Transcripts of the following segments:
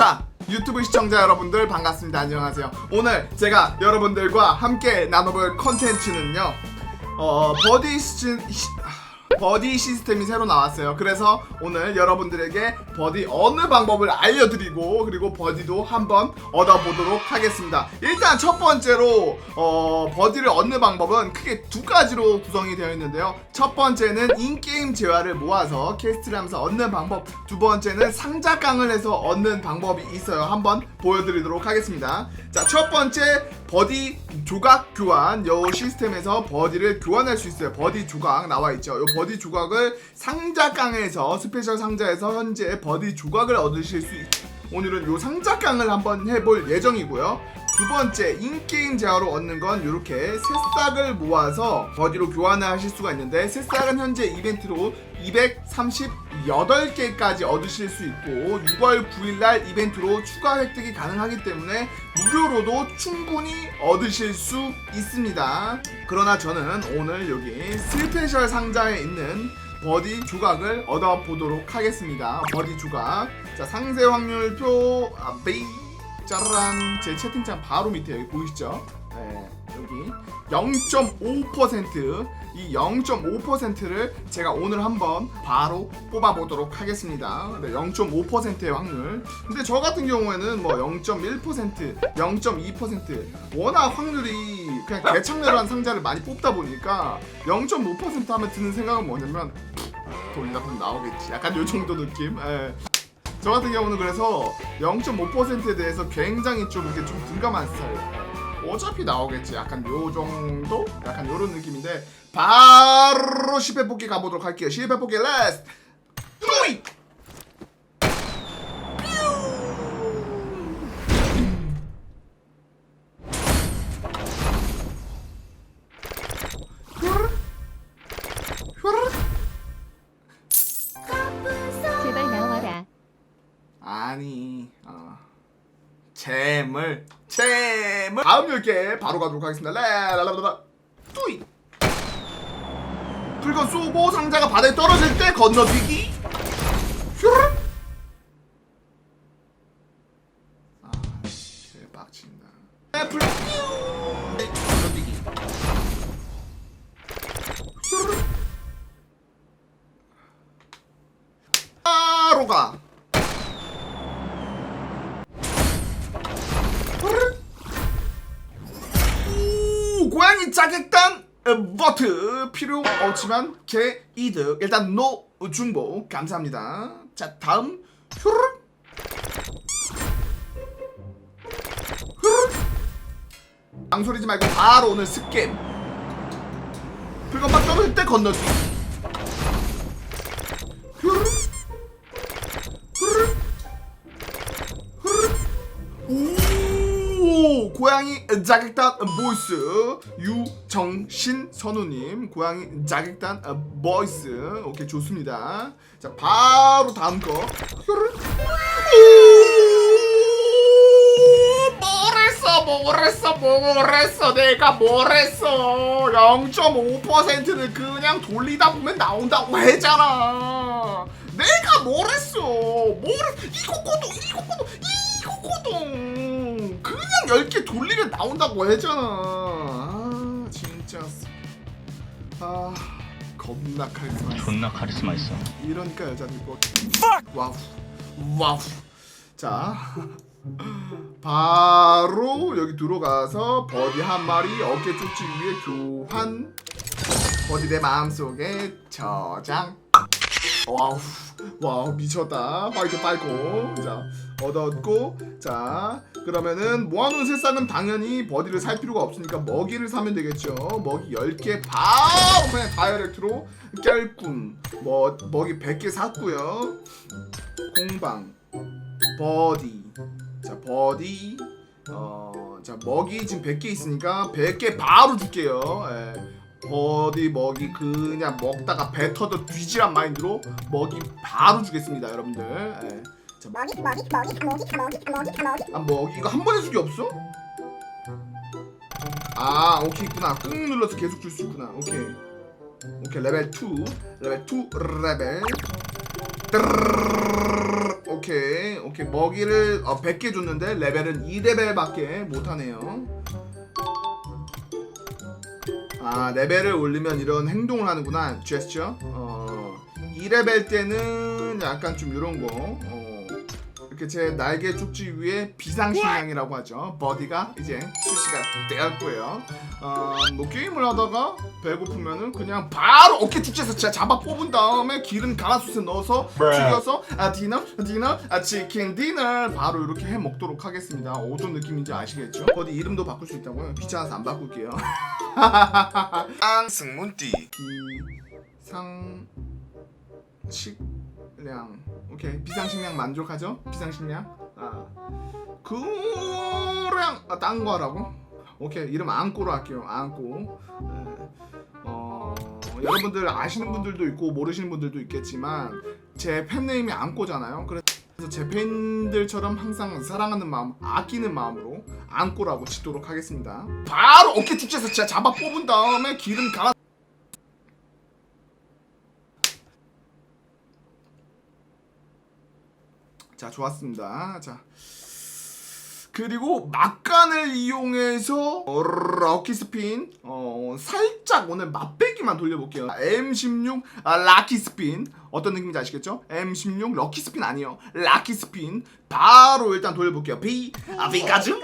자 유튜브 시청자 여러분들 반갑습니다. 안녕하세요. 오늘 제가 여러분들과 함께 나눠볼 컨텐츠는요 어 버디 시, 시, 버디 시스템이 새로 나왔어요. 그래서 오늘 여러분들에게 버디 어느 방법을 알려드리고 그리고 버디도 한번 얻어보도록 하겠습니다. 일단 첫 번째로 어 버디를 얻는 방법은 크게 두 가지로 구성이 되어 있는데요. 첫 번째는 인게임 재화를 모아서 캐스트를 하면서 얻는 방법 두 번째는 상자 깡을 해서 얻는 방법이 있어요. 한번 보여드리도록 하겠습니다. 자 첫 번째 버디 조각 교환. 요 시스템에서 버디를 교환할 수 있어요. 버디 조각 나와 있죠. 요 버디 조각을 상자 깡에서 스페셜 상자에서 현재 버디 조각을 얻으실 수 있... 오늘은 요 상자 깡을 한번 해볼 예정이고요. 두 번째 인게임 재화로 얻는 건 이렇게 새싹을 모아서 버디로 교환을 하실 수가 있는데 새싹은 현재 이벤트로 238개까지 얻으실 수 있고 6월 9일날 이벤트로 추가 획득이 가능하기 때문에 무료로도 충분히 얻으실 수 있습니다. 그러나 저는 오늘 여기 스페셜 상자에 있는 버디 조각을 얻어보도록 하겠습니다. 버디 조각. 자 상세 확률표. 아, 베이. 짜란. 제 채팅창 바로 밑에 여기 보이시죠? 네, 여기 0.5%이 0.5%를 제가 오늘 한번 바로 뽑아보도록 하겠습니다. 네, 0.5%의 확률. 근데 저 같은 경우에는 뭐 0.1%, 0.2% 워낙 확률이 그냥 개창렬한 상자를 많이 뽑다 보니까 0.5% 하면 드는 생각은 뭐냐면 돌리다 보면 나오겠지. 약간 요 정도 느낌. 예. 저 같은 경우는 그래서 0.5%에 대해서 굉장히 좀 이렇게 좀 둔감한 스타일. 어차피 나오겠지. 약간 요 정도? 약간 요런 느낌인데 바로 10회 뽑기 가보도록 할게요. 10회 뽑기 렛츠 도잇! 제발 나와라. 아니 어. 잼을 잼을 다음 10개 바로 가도록 하겠습니다. 라라라라 뚜이 풀건 쏘고 상자가 바닥에 떨어질 때 건너뛰기. 슈르 아 개빡친다 애 고양이 자객단 어, 버트 필요 없지만 개 이득. 일단 노 중보. 감사합니다. 자 다음. 휴르 휴르 망소리지 말고 바로 오늘 스캠. 불건막 떨어질 때 건너뛰기 고양이 자객단 보이스. 유정신 선우님 고양이 자객단 보이스. 오케이 좋습니다. 자 바로 다음 거. 뾰르르. 오, 뭐랬어 뭐랬어 뭐랬어? 내가 뭐랬어? 0.5%를 그냥 돌리다 보면 나온다고 했잖아. 내가 뭐랬어? 뭐랬어 이거거도 이거거도 이거거도. 그냥 10개 돌리면 나온다고 했잖아. 아 진짜. 아 겁나 카리스마 있어. 존나 카리스마 있어. 이러니까 여자들 꼭 와우 와우. 자 바로 여기 들어가서 버디 한 마리 어깨 쪽지 위에 교환. 버디 내 마음속에 저장 와우. 와우 미쳤다. 화이트 빨고 자 얻었고 자 그러면은 모아놓은 새싹은 당연히 버디를 살 필요가 없으니까 먹이를 사면 되겠죠. 먹이 10개 바로 그냥 다이렉트로 깰꿈 뭐 먹이 100개 샀고요. 공방 버디. 자 버디. 어 자 먹이 지금 100개 있으니까 100개 바로 줄게요. 예. 버디 먹이 그냥 먹다가 배 터져 뒤지란 마인드로 먹이 바로 주겠습니다 여러분들. 예. 자, 먹이 먹이 먹이 다 먹이 다 먹이 다 먹이 다 먹이. 아 먹이 이거 한 번에 주기 없어? 아 오케이 있구나. 꾹 눌러서 계속 줄 수 있구나. 오케이. 오케이 레벨 2 레벨 2 레벨. 오케이 오케이. 먹이를 어, 100개 줬는데 레벨은 2레벨밖에 못하네요 아 레벨을 올리면 이런 행동을 하는구나. 제스처 어 2레벨 때는 약간 좀 이런 거. 어, 이렇게 제 날개 쪽지 위에 비상식량이라고 하죠. 버디가 이제 출시가 되었고요. 어 뭐 게임을 하다가 배고프면은 그냥 바로 어깨 축제에서 진짜 잡아 뽑은 다음에 기름 가마솥에 넣어서 튀겨서 아 디너 디너 아 치킨 디너 바로 이렇게 해 먹도록 하겠습니다. 어떤 느낌인지 아시겠죠? 버디 이름도 바꿀 수 있다고요? 귀찮아서 안 바꿀게요. 앙승문띠. 비상 식 량 오케이. 비상식량 만족하죠? 비상식량? 아. 그랑 아, 딴 거라고? 오케이. 이름 안꼬로 할게요. 안꼬 네. 어 여러분들 아시는 분들도 있고 모르시는 분들도 있겠지만 제 팬네임이 안꼬잖아요. 그래서 제 팬들처럼 항상 사랑하는 마음 아끼는 마음으로 안꼬라고 짓도록 하겠습니다. 바로 어깨 축제에서 잡아 뽑은 다음에 기름 갈아 자 좋았습니다. 자. 그리고 막간을 이용해서 어, 럭키 스핀. 어, 살짝 오늘 맛배기만 돌려볼게요. M16 아, 락키 스핀. 어떤 느낌인지 아시겠죠? M16 럭키 스핀 아니에요. 락키 스핀. 바로 일단 돌려볼게요. B 아 B까지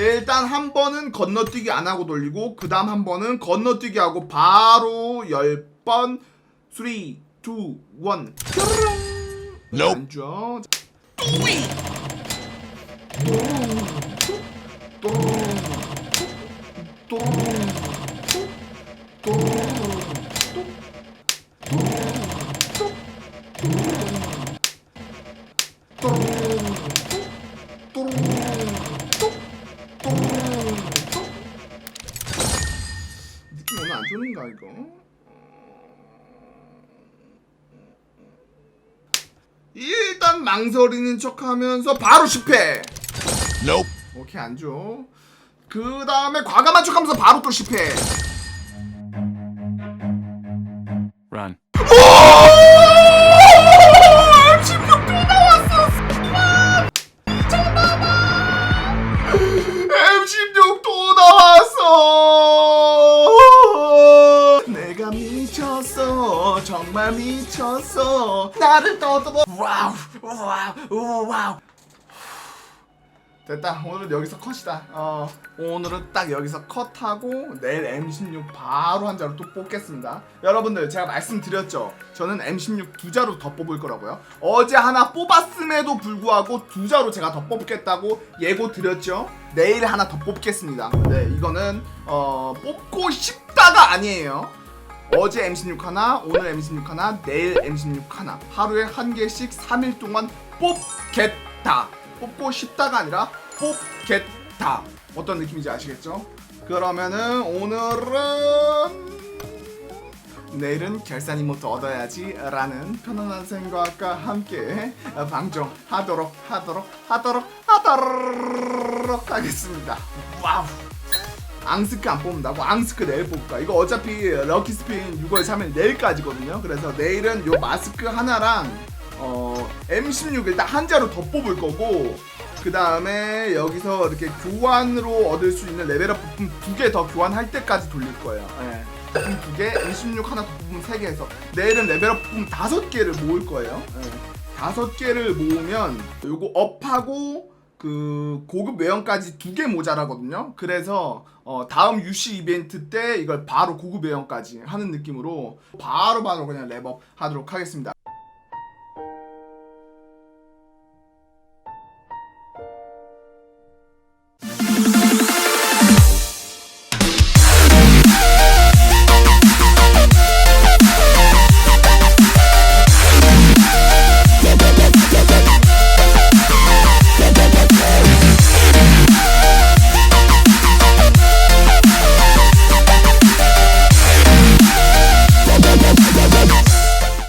일단 한 번은 건너뛰기 안 하고 돌리고 그 다음 한 번은 건너뛰기 하고 바로 10번. 3, 2, 1 Nope. 앉죠 느 망설이는 척하면서 바로 실패. Nope. 오케이 안 줘. 그 다음에 과감한 척하면서 바로 또 실패. 됐다. 오늘은 여기서 컷이다. 어, 오늘은 딱 여기서 컷하고 내일 M16 바로 한 자로 또 뽑겠습니다. 여러분들 제가 말씀드렸죠. 저는 M16 두 자루 더 뽑을 거라고요. 어제 하나 뽑았음에도 불구하고 두 자루 제가 더 뽑겠다고 예고 드렸죠. 내일 하나 더 뽑겠습니다. 네, 이거는 어, 뽑고 싶다가 아니에요. 어제 M16 하나, 오늘 M16 하나, 내일 M16 하나. 하루에 한 개씩 3일 동안 뽑겠다. 뽑고 싶다가 아니라 뽑겠다. 어떤 느낌인지 아시겠죠? 그러면은 오늘은 내일은 결산이 못 얻어야지 라는 편안한 생각과 함께 방송하도록 하도록 하도록 하도록 하겠습니다. 와우. 앙스크 안 뽑는다고? 앙스크 내일 뽑을까? 이거 어차피 럭키 스핀 6월 3일 내일까지거든요. 그래서 내일은 요 마스크 하나랑 어 M16 일단 한 자루 더 뽑을 거고 그 다음에 여기서 이렇게 교환으로 얻을 수 있는 레벨업 부품 두 개 더 교환할 때까지 돌릴 거예요. 예. 부품 두 개, M16 하나 더 부품 세 개 해서 내일은 레벨업 부품 다섯 개를 모을 거예요. 예. 다섯 개를 모으면 요거 업하고 그 고급 외형까지 두 개 모자라거든요. 그래서 어 다음 UC 이벤트 때 이걸 바로 고급 외형까지 하는 느낌으로 바로 바로 그냥 랩업 하도록 하겠습니다.